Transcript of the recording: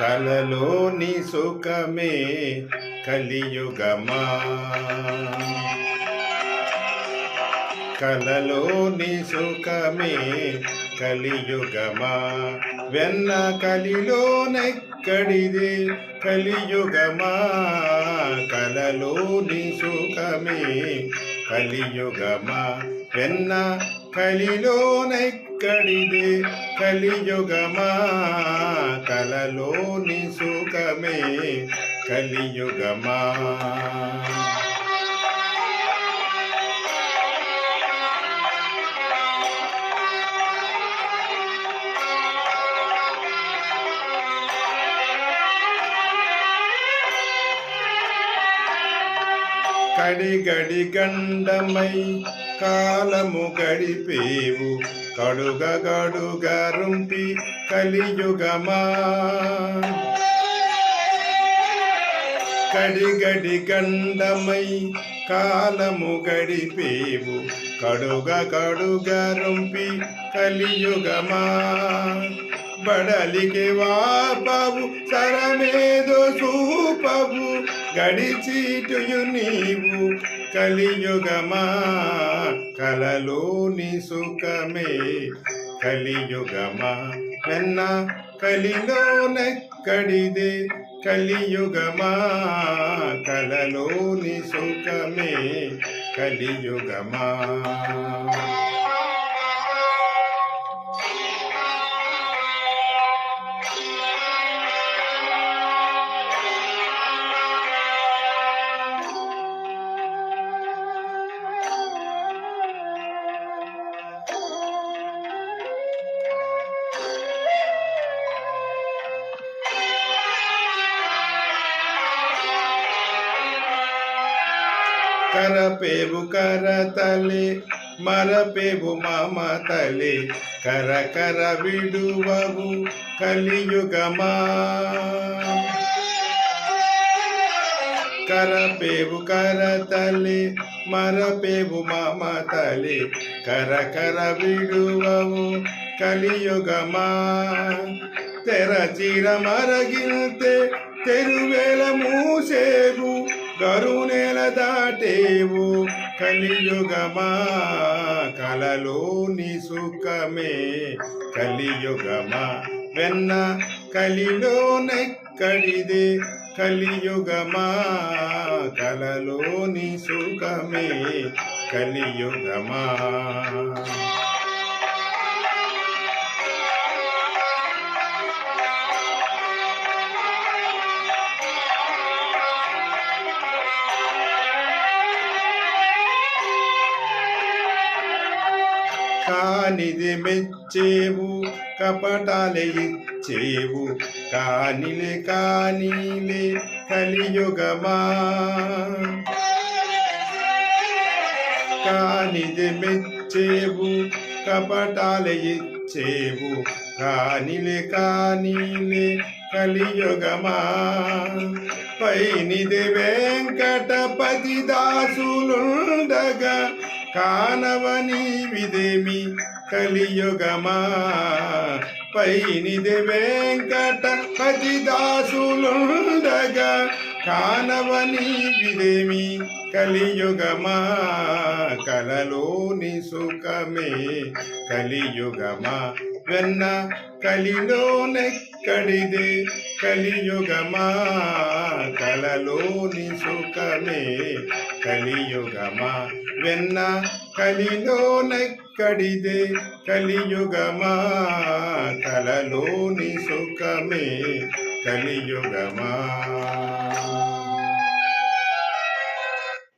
కలలోని సుఖమే కలియుగమా. కలలోని సుఖమే కలియుగమా. వెన్న కలిలోనెక్కడిది కలియుగమా. కలలోని సుఖమే కలియుగమా. వెన్న కలిలోనెక్కడిది కలియుగమా కలలోని సుఖమే కలియుగమా కడిగడి గండమై కాలము గడిపేవు. కడుగ గడుగ రుంపి కలియుగమా. కడిగడి గండమై కాలము గడిపేవు. కడుగ కడుగ రుంపి కలియుగమా. బడలికి వాపవు సరమేదో చూపవు గడిచీటుయు నీవు. కలియుగమా కలలోని సుఖమే. కలియుగమా వెన్న కలిలోనెక్కడిదే. కలియుగమా కలలోని సుఖమే. కలియుగమా. కరపేవు కర కరతలి మరపేవు మమతలి కర కర విడువవు కలియుగమా. కరపేవు కర కరతలి మరపేవు మమతలి కర కర విడువవు కలియుగమా. తెరచిర మరగిల్తే తెరువేల మూసేవు దాటేవు కలియుగమా కలలోని సుఖమే కలియుగమా. వెన్న కలిలో నెక్కడిదే కలియుగమా కలలోని సుఖమే కలియుగమా. కానిది మెచ్చేవు కపటాలే ఇచ్చేవు కానిలే కానిలే కలియుగమా. కానిది మెచ్చేవు కపటాలే ఇచ్చేవు కానిలే కానిలే కలియుగమా. పైనిది వెంకటపతి దాసులుండగా కానవని విదేమి కలియుగమా? పైనిది వెంకటపతి దాసులుండగా కానవని విదేమి కలియుగమా? కలలోని సుఖమే కలియుగమా? వెన్న కలిలోనెక్కడిదే కలియుగమా? కలలోని సుఖమే కలియుగమా? వెన్న కలిలోనెక్కడిదే కలియుగమా? కలలోని సుఖమే కలియుగమా?